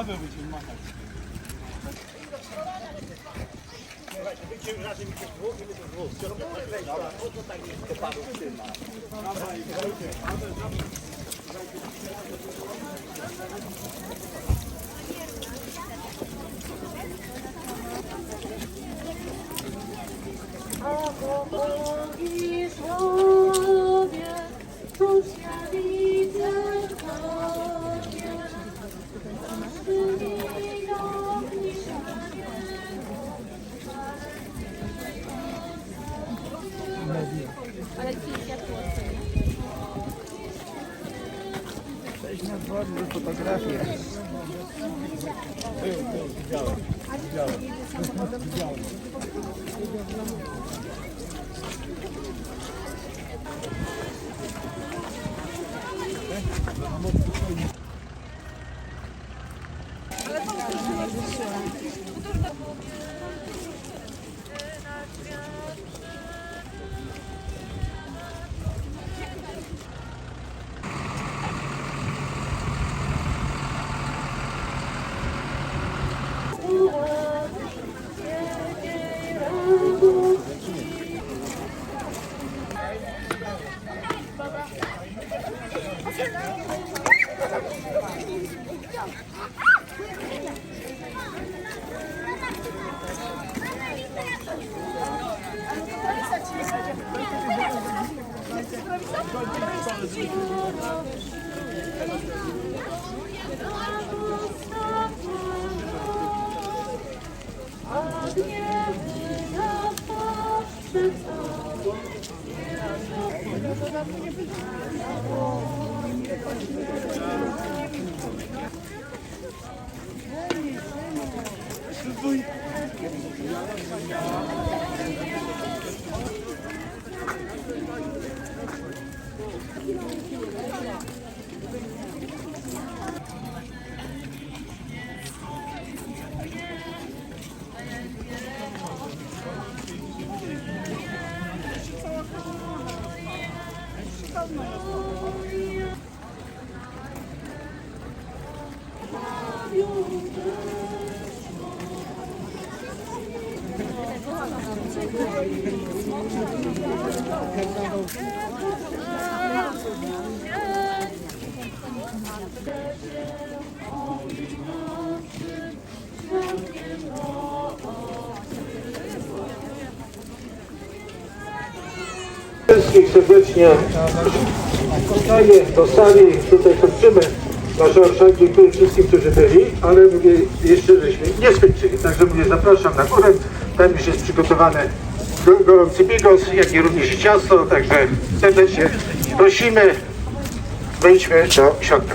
A Bogi słowie, cóż ja widzę w Tobie. Wyminą mieszanie, wielkiej A gniewy na Wszystkich serdecznie daję do sali, tutaj kończymy nasz orszak. Dziękuję wszystkim, którzy byli, ale mówię, jeszcze żeśmy nie skończyli. Także mówię, zapraszam na górę. Tam już jest przygotowany go- gorący bigos, jak i również ciasto. Także serdecznie prosimy, wejdźmy do środka.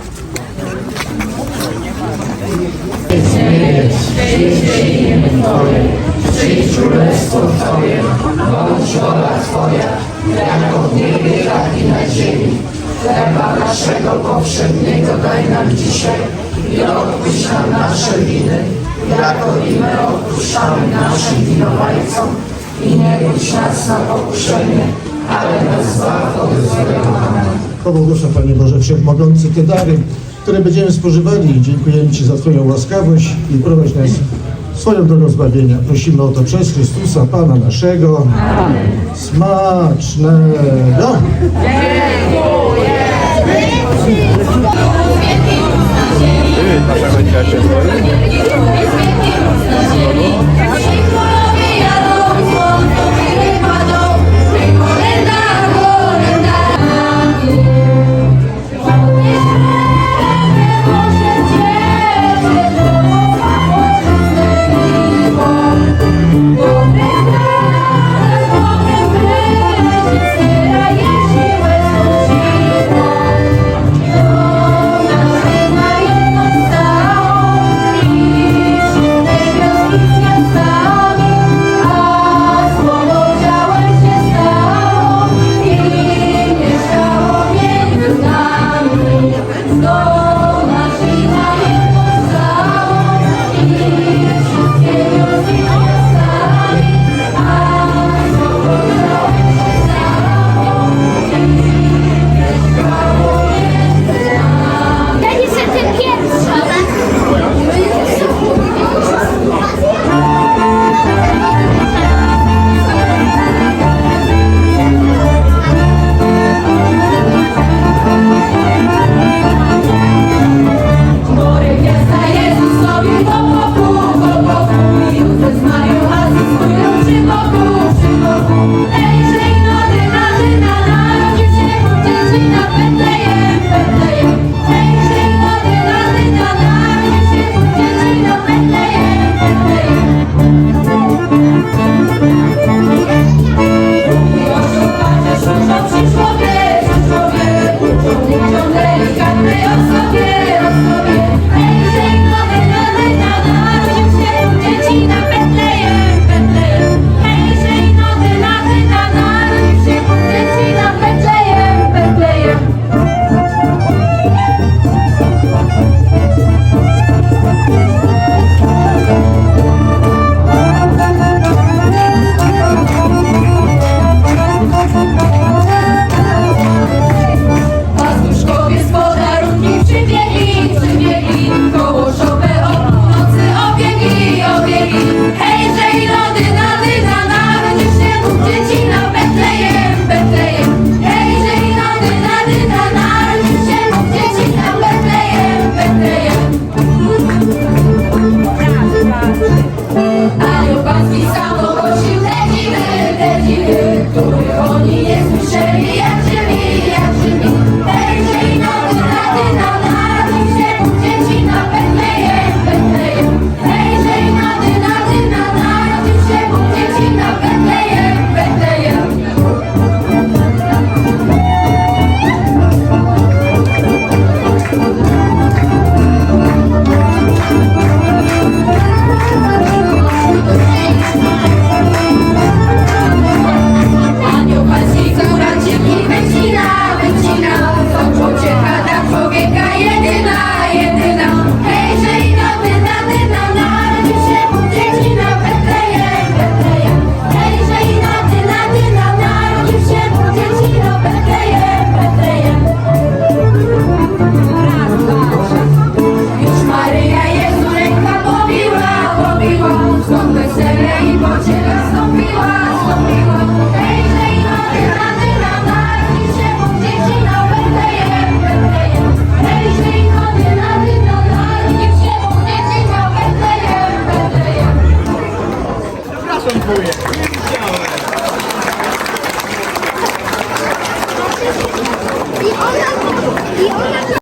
naszego powszedniego daj nam dzisiaj i odpuść nam nasze winy, jako i my odpuszczamy naszym winowajcom i nie budź nas na pokuszenie, ale nas zbaw od złego. Amen. Pobłogosław Panie Boże Wszechmogący te dary, które będziemy spożywali. Dziękujemy Ci za Twoją łaskawość i prowadź nas swoją drogą zbawienia. Prosimy o to przez Chrystusa Pana naszego. Smacznego! Thank you. 너